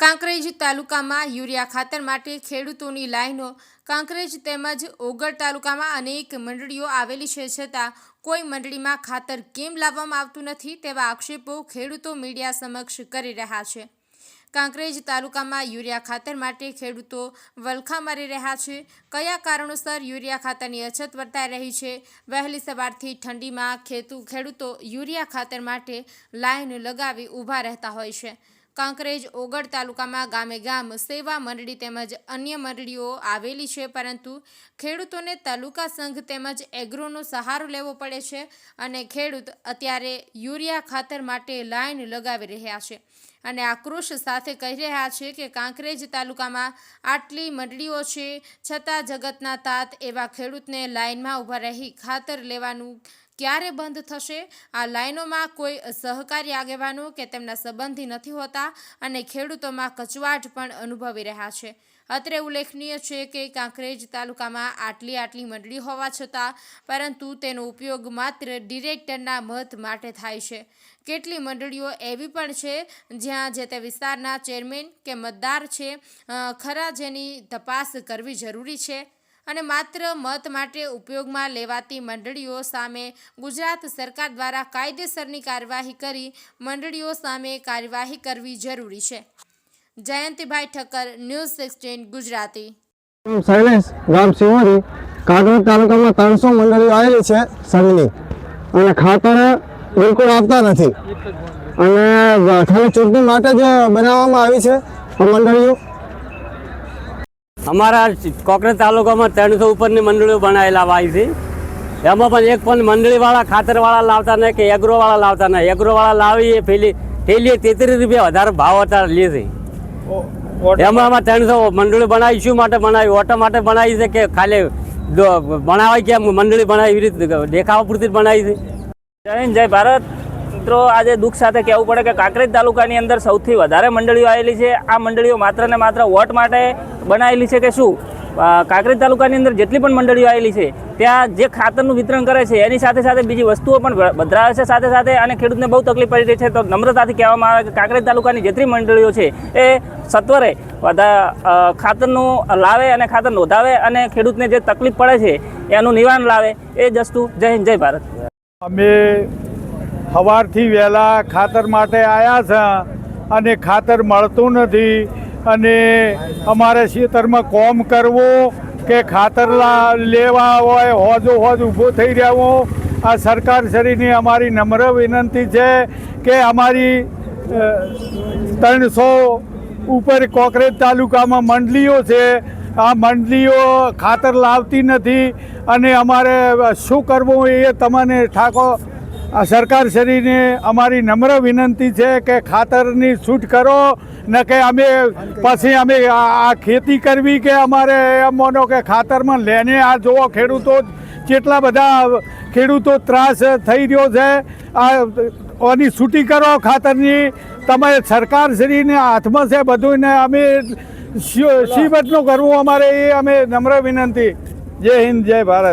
કાંકરેજ તાલુકામાં યુરિયા ખાતર માટે ખેડૂતોની લાઈનો, કાંકરેજ તેમજ ઓગળ તાલુકામાં અનેક મંડળીઓ આવેલી છે છતાં કોઈ મંડળીમાં ખાતર કેમ લાવવામાં આવતું નથી તેવા આક્ષેપો ખેડૂતો મીડિયા સમક્ષ કરી રહ્યા છે. કાંકરેજ તાલુકામાં યુરિયા ખાતર માટે ખેડૂતો વલખા મારી રહ્યા છે. કયા કારણોસર યુરિયા ખાતરની અછત વર્તાઈ રહી છે? વહેલી સવારથી ઠંડીમાં ખેતુ ખેડૂતો યુરિયા ખાતર માટે લાઈન લગાવી ઊભા રહેતા હોય છે. કાંકરેજ ઓગળ તાલુકામાં ગામે ગામ સેવા મંડળી તેમજ અન્ય મંડળીઓ આવેલી છે, પરંતુ ખેડૂતોને તાલુકા સંઘ તેમજ એગ્રોનો સહારો લેવો પડે છે અને ખેડૂત અત્યારે યુરિયા ખાતર માટે લાઈન લગાવી રહ્યા છે અને આક્રોશ સાથે કહી રહ્યા છે કે કાંકરેજ તાલુકામાં આટલી મંડળીઓ છે, છતાં જગતના તાત એવા ખેડૂતને લાઇનમાં ઊભા રહી ખાતર લેવાનું ક્યારે બંધ થશે? આ લાઈનોમાં કોઈ સહકારી આગેવાનો કે તેમના સંબંધી નથી હોતા અને ખેડૂતોમાં કચવાટ પણ અનુભવી રહ્યા છે. અત્રે ઉલ્લેખનીય છે કે કાંકરેજ તાલુકામાં આટલી આટલી મંડળી હોવા છતાં પરંતુ તેનો ઉપયોગ માત્ર ડિરેક્ટરના મત માટે થાય છે. કેટલી મંડળીઓ એવી પણ છે જ્યાં જે તે વિસ્તારના ચેરમેન કે મતદાર છે ખરા જેની તપાસ કરવી જરૂરી છે? અને માત્ર મત માટે ઉપયોગમાં લેવાતી મંડળીઓ સામે ગુજરાત સરકાર દ્વારા કાયદેસરની કાર્યવાહી કરી મંડળીઓ સામે કાર્યવાહી કરવી જરૂરી છે. Jayantibhai Thakkar, news sixteen, Gujarati. Shailesh ગામ સિંહોરી કાગળ તાલુકામાં ત્રણસો મંડળીઓ આવેલી છે સંઘની અને ખાતર બિલકુલ આપતા નથી. અને ખાલી ચૂંટણી માટે જ બનાવવામાં આવી છે મંડળીઓ. અમારા કોકરેજ તાલુકામાં ત્રણસો ઉપરની મંડળીઓ બનાવેલા હોય છે. એમાં પણ એક પણ મંડળીવાળા ખાતરવાળા લાવતા નહીં કે એગ્રોવાળા લાવતા નહીં. એગ્રોવાળા લાવી એ પેલી થેલીએ તેત્રીસ રૂપિયા વધારે ભાવ અત્યારે લે છે. એમાં આમાં ત્રણસો મંડળી બનાવી શું માટે બનાવી? ઓટો માટે બનાવી છે કે ખાલી બનાવાય કેમ મંડળી બનાવી? એવી રીતે દેખાવા પૂરતી જ બનાવી છે. જય હિન્દ જય ભારત. મિત્રો આજે દુઃખ સાથે કહેવું પડે કે કાંકરેજ તાલુકાની અંદર સૌથી વધારે મંડળીઓ આવેલી છે. આ મંડળીઓ માત્ર ને માત્ર વોટ માટે બનાવેલી છે કે શું? કાંકરેજ તાલુકાની અંદર જેટલી પણ મંડળીઓ આવેલી છે, ત્યાં જે ખાતરનું વિતરણ કરે છે, એની સાથે સાથે બીજી વસ્તુઓ પણ બદલાવે છે. સાથે સાથે અને ખેડૂતને બહુ તકલીફ પડી રહી છે. તો નમ્રતાથી કહેવામાં આવે કે કાંકરેજ તાલુકાની જેટલી મંડળીઓ છે, એ સત્વરે ખાતરનું લાવે અને ખાતર નોંધાવે અને ખેડૂતને જે તકલીફ પડે છે, એનું નિવારણ લાવે. એ જ વસ્તુ. જય હિન્દ, જય ભારત. અમે સવારથી વહેલા ખાતર માટે આવ્યા છે અને ખાતર મળતું નથી અને અમારે ખેતરમાં કોમ કરવું કે ખાતર લેવા હોય હોજો હોજ ઊભો થઈ રહેવો, આ સરકાર શ્રીની અમારી નમ્ર વિનંતી છે કે અમારી ત્રણસો ઉપર કોકરેજ તાલુકામાં મંડળીઓ છે. આ મંડળીઓ ખાતર લાવતી નથી અને અમારે શું કરવું એ તમને ઠાકો આ સરકાર શ્રીને અમારી નમ્ર વિનંતી છે કે ખાતરની છૂટ કરો, ન કે અમે પછી અમે આ ખેતી કરવી કે અમારે એમ માનો કે ખાતરમાં લેને આ જોવો ખેડૂતો કેટલા બધા ખેડૂતો ત્રાસ થઈ રહ્યો છે. આ ઓની છૂટી કરો ખાતરની. તમે સરકાર શ્રીને હાથમાં છે બધું ને અમે શી- શી કરવું અમારે એ અમે નમ્ર વિનંતી. જય હિન્દ, જય ભારત.